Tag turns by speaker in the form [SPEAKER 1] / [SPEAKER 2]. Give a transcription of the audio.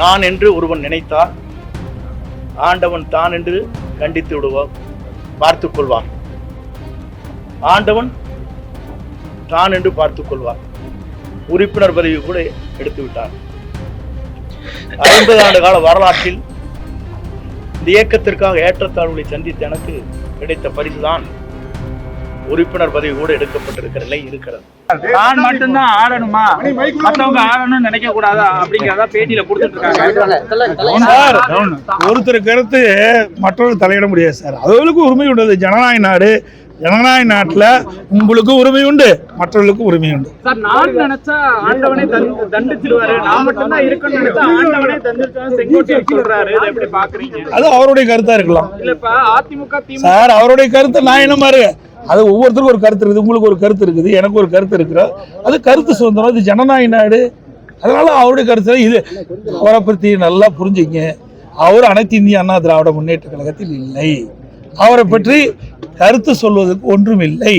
[SPEAKER 1] நான் என்று ஒருவன் நினைத்தால் ஆண்டவன் தான் என்று கண்டித்து விடுவார் பார்த்துக் கொள்வார். ஆண்டவன் தான் என்று பார்த்துக் கொள்வார். உறுப்பினர் பதவி கூட எடுத்து விட்டார். ஐம்பது ஆண்டு கால வரலாற்றில் இந்த இயக்கத்திற்காக ஏற்றத்தாழ்வுகளை சந்தித்த எனக்கு கிடைத்த பரிசுதான் உறுப்பினர் பதவி கூட எடுக்கப்பட்டிருக்கிற நிலை இருக்கிறது.
[SPEAKER 2] நான் மட்டும்தான் ஆடணுமா? மத்தவங்க ஆடணும்னு நினைக்க கூடாதா? அப்படிங்கறத பேட்டியில கொடுத்துட்டு இருக்காங்க
[SPEAKER 3] ஒருத்தர் கருத்து மற்றவர்கள் தலையிட முடியாது சார். அவர்களுக்கு உரிமை உண்டு. ஜனநாயக நாடு. ஜனநாயக நாட்டுல உங்களுக்கு உரிமை உண்டு மற்றவர்களுக்கு உரிமை உண்டு.
[SPEAKER 2] சார் நான் நினைச்சா ஆண்டவனே தண்டு- தண்டிச்சிருவாரு. நான் மட்டும்தான் இருக்கணும்னு நினைச்சா ஆண்டவனே தண்டிச்சிருவாரு செங்கோட்டையன் சொல்றாரு. இதை எப்படி பாக்குறீங்க?
[SPEAKER 3] அது அவருடைய கருத்தா இருக்கலாம்.
[SPEAKER 2] அதிமுக
[SPEAKER 3] சார் அவருடைய கருத்து நான் என்ன மாதிரி அது ஒவ்வொருத்தருக்கும் ஒரு கருத்து இருக்குது உங்களுக்கு ஒரு கருத்து இருக்குது எனக்கு ஒரு கருத்து இருக்கிற அது கருத்து சுதந்திரம் இது ஜனநாயக நாடு அதனால அவருடைய கருத்து இது அவரை பற்றி நல்லா புரிஞ்சுங்க அவர் அனைத்து இந்திய அண்ணா திராவிட முன்னேற்ற கழகத்தில் இல்லை அவரை பற்றி கருத்து சொல்வதற்கு ஒன்றும் இல்லை